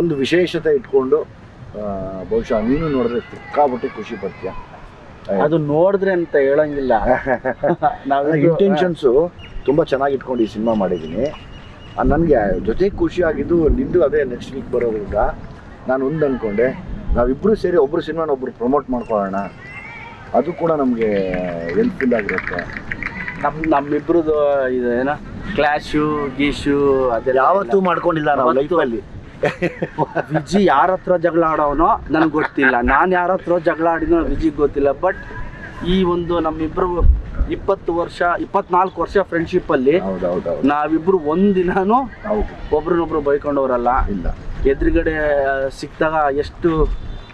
ಒಂದು ವಿಶೇಷತೆ ಇಟ್ಕೊಂಡು ಬಹುಶಃ ನೀನು ನೋಡಿದ್ರೆ ತಿಕ್ಕಾಬಿಟ್ಟು ಖುಷಿ ಪಡ್ತೀಯ. ಅದು ನೋಡಿದ್ರೆ ಅಂತ ಹೇಳಂಗಿಲ್ಲ. ನಾವು ಇಂಟೆನ್ಷನ್ಸು ತುಂಬ ಚೆನ್ನಾಗಿ ಇಟ್ಕೊಂಡು ಈ ಸಿನಿಮಾ ಮಾಡಿದ್ದೀನಿ. ನನಗೆ ಜೊತೆ ಖುಷಿಯಾಗಿದ್ದು ನಿಂದು ಅದೇ ನೆಕ್ಸ್ಟ್ ವೀಕ್ ಬರೋದ್ರಿಂದ ನಾನು ಒಂದು ಅಂದ್ಕೊಂಡೆ ನಾವಿಬ್ಬರು ಸೇರಿ ಒಬ್ಬರು ಸಿನಿಮಾನ ಒಬ್ಬರು ಪ್ರಮೋಟ್ ಮಾಡ್ಕೊಳ್ಳೋಣ. ಅದು ಕೂಡ ನಮಗೆ ಹೆಲ್ಪ್ಫುಲ್ ಆಗಿರುತ್ತೆ. ನಮ್ಮ ನಮ್ಮಿಬ್ರದ್ದು ಇದು ಏನ ಕ್ಲಾಶು ಗೀಶು ಅದೆಲ್ಲ ಯಾವತ್ತೂ ಮಾಡ್ಕೊಂಡಿಲ್ಲ ನಾವು. ಲೈಫಲ್ಲಿ ವಿಜಿ ಯಾರ ಹತ್ರ ಜಗಳ ಆಡೋನೋ ನನಗೆ ಗೊತ್ತಿಲ್ಲ. ನಾನು ಯಾರ ಹತ್ರ ಜಗಳ ಆಡಿನೋ ವಿಜಿಗೆ ಗೊತ್ತಿಲ್ಲ. ಬಟ್ ಈ ಒಂದು ನಮ್ಮಿಬ್ರು ಇಪ್ಪತ್ತು ವರ್ಷ ಇಪ್ಪತ್ನಾಲ್ಕು ವರ್ಷ ಫ್ರೆಂಡ್ಶಿಪ್ ಅಲ್ಲಿ ನಾವಿಬ್ರು ಒಂದಿನಾನು ಒಬ್ರನ್ನೊಬ್ರು ಬೈಕೊಂಡವ್ರಲ್ಲ. ಎದುರುಗಡೆ ಸಿಕ್ತಾಗ ಎಷ್ಟು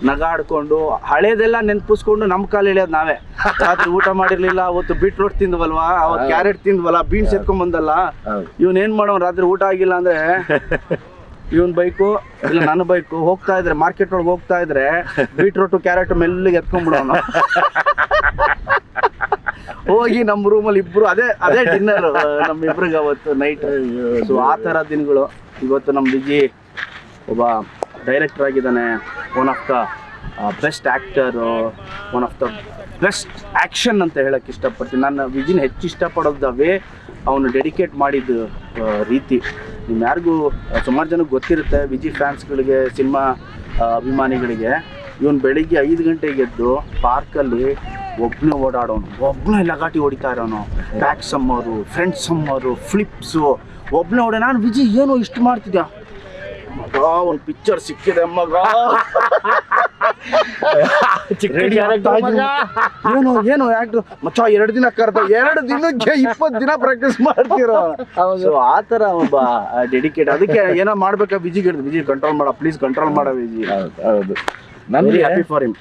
ನಗಾಡ್ಕೊಂಡು ಹಳೇದೆಲ್ಲ ನೆನ್ಪಿಸ್ಕೊಂಡು ನಮ್ಮ ಕಾಲ ಇಳಿಯೋದು ನಾವೇ. ರಾತ್ರಿ ಊಟ ಮಾಡಿರ್ಲಿಲ್ಲ ಅವತ್ತು ಬೀಟ್ರೋಟ್ ತಿಂದ್ವಲ್ವಾ ಅವತ್ತು ಕ್ಯಾರೆಟ್ ತಿಂದ್ವಲ್ಲ ಬೀನ್ಸ್ ಎತ್ಕೊಂಡ್ ಬಂದಲ್ಲ. ಇವನ್ ಏನ್ ಮಾಡೋನ್ ರಾತ್ರಿ ಊಟ ಆಗಿಲ್ಲ ಅಂದ್ರೆ ಇವನ್ ಬೈಕು, ಇಲ್ಲ ನನ್ನ ಬೈಕು, ಹೋಗ್ತಾ ಇದ್ರೆ ಮಾರ್ಕೆಟ್ ಒಳಗೆ ಹೋಗ್ತಾ ಇದ್ರೆ ಬೀಟ್ರೋಟು ಕ್ಯಾರೆಟ್ ಮೆಲ್ಲಿಗೆ ಎತ್ಕೊಂಡ್ಬಿಡೋಣ ಹೋಗಿ ನಮ್ಮ ರೂಮಲ್ಲಿ ಇಬ್ರು, ಅದೇ ಅದೇ ಡಿನ್ನರ್ ನಮ್ಮಿಬ್ರಿಗೆ ಅವತ್ತು ನೈಟ್ ಸೊ ಆ ಥರ ದಿನಗಳು. ಇವತ್ತು ನಮ್ಮ ವಿಜಿ ಒಬ್ಬ ಡೈರೆಕ್ಟರ್ ಆಗಿದ್ದಾನೆ one of the best actor one of the best action ಅಂತ ಹೇಳಕ್ ಇಷ್ಟಪಡ್ತೀನಿ. ನಾನು ವಿಜಿನ್ ಹೆಚ್ಚು ಇಷ್ಟಪಡೋದು ವೇ ಅವನು ಡೆಡಿಕೇಟ್ ಮಾಡಿದ್ದು ರೀತಿ. ನಿಮ್ ಯಾರಿಗೂ ಸುಮಾರು ಜನಕ್ಕೆ ಗೊತ್ತಿರುತ್ತೆ ವಿಜಿ ಫ್ಯಾನ್ಸ್ಗಳಿಗೆ, ಸಿನಿಮಾ ಅಭಿಮಾನಿಗಳಿಗೆ. ಇವನು ಬೆಳಿಗ್ಗೆ ಐದು ಗಂಟೆಗೆ ಎದ್ದು ಪಾರ್ಕಲ್ಲಿ ಒಬ್ಬನೇ ಓಡಾಡೋನು. ಒಬ್ಬನೇ ಲಗಾಟಿ ಹೊಡಿತಾ ಇರೋನು. Back summer, front summer, flips. ಒಬ್ಬನೇ ಓಡ, ನಾನು ವಿಜಿ ಏನು ಇಷ್ಟು ಮಾಡ್ತಿದ್ಯಾ? ಮಗ, ಒಂದು ಪಿಕ್ಚರ್ ಸಿಕ್ಕಿದೆ ಮಗ. ಏನು ಏನು ಆಕ್ಟರ್ ಮಚ್ಚ ಎರಡು ದಿನ ಕರೆದ ಎರಡು ದಿನಕ್ಕೆ ಇಪ್ಪತ್ತು ದಿನ ಪ್ರಾಕ್ಟೀಸ್ ಮಾಡ್ತಿರೋ. ಸೊ ಆ ಥರ ಒಬ್ಬ ಡೆಡಿಕೇಟ್ ಅದಕ್ಕೆ ಏನೋ ಮಾಡ್ಬೇಕಾ ವಿಜಿಗೆ ಹೇಳಿದ್ ವಿಜಿ ಕಂಟ್ರೋಲ್ ಮಾಡ ಪ್ಲೀಸ್ ಕಂಟ್ರೋಲ್ ಮಾಡ ವಿಜಿ. ಹೌದು ಹೌದು. Very happy for him